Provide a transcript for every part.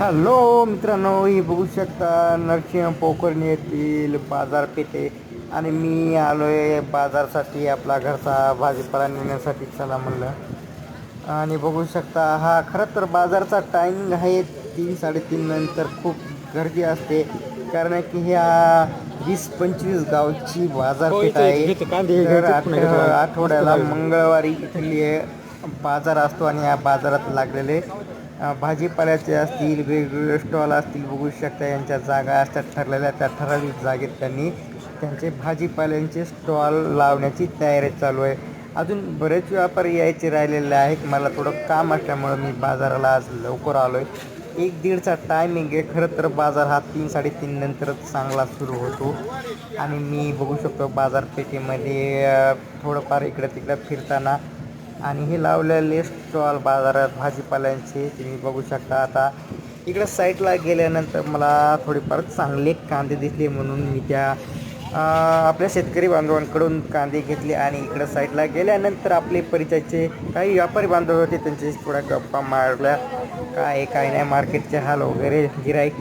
Hello मित्रांनो ही बघू शकता नरसिंह पोखरणी येथील बाजारपेठे. आणि मी आलो आहे बाजारसाठी आपला घरचा भाजीपाला नेण्यासाठी चला म्हणलं. आणि बघू शकता हा खरं तर बाजारचा टायमिंग आहे तीन साडेतीन नंतर खूप गर्दी असते. कारण की ह्या वीस पंचवीस गावची बाजारपेठ आहे. तर आठ- आठवड्याला मंगळवारी इथली बाजार असतो आणि या बाजारात लागलेले. भाजीपाल्याचे असतील वेगवेगळे स्टॉल असतील बघू शकता यांच्या जागा असतात ठरलेल्या त्या ठराविक जागेत त्यांनी त्यांचे भाजीपाल्यांचे स्टॉल लावण्याची तयारी चालू आहे. अजून बरेच व्यापारी यायचे राहिलेले आहेत. मला थोडं काम असल्यामुळं मी बाजाराला आज लवकर आलो आहे एक दीडचा टायमिंग आहे. खरं तर बाजार हा तीन साडेतीन नंतरच चांगला सुरू होतो. आणि मी बघू शकतो बाजारपेठेमध्ये थोडंफार इकडं तिकडं फिरताना आणि हे लावलेले स्टॉल बाजारात भाजीपाल्यांचे तुम्ही बघू शकता. आता इकडं साईडला गेल्यानंतर मला थोडेफार चांगले कांदे दिसले म्हणून मी त्या आपल्या शेतकरी बांधवांकडून कांदे घेतले आणि इकडं साईडला गेल्यानंतर आपले परिचयाचे काही व्यापारी बांधव होते त्यांच्याशी थोड्या गप्पा मारल्या. काय काय नाही मार्केटचे हाल वगैरे गिराईक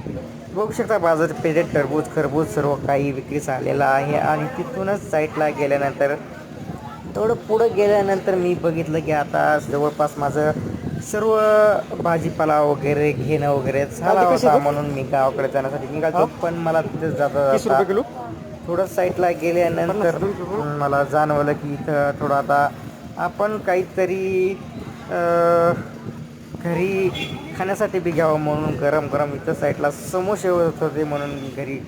बघू शकता बाजारपेठेत टरबूज खरबूज सर्व काही विक्रीस झालेला आहे. आणि तिथूनच साईडला गेल्यानंतर थोडं पुढं गेल्यानंतर मी बघितलं की आता जवळपास माझं सर्व भाजीपाला वगैरे घेणं वगैरे झाला होता म्हणून मी गावाकडे जाण्यासाठी निघालो पण मला तिथे जाता जाता थोडं साईडला गेल्यानंतर मला जाणवलं की इथं थोडं आता आपण काहीतरी घरी खाण्यासाठी बी घ्यावं म्हणून गरम गरम इथं साईडला समोसे होत होते म्हणून मी घरी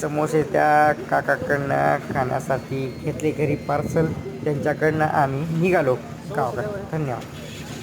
समोसे त्या काकाकडनं खाण्यासाठी घेतले घरी पार्सल त्यांच्याकडनं आम्ही निघालो गावाकडे धन्यवाद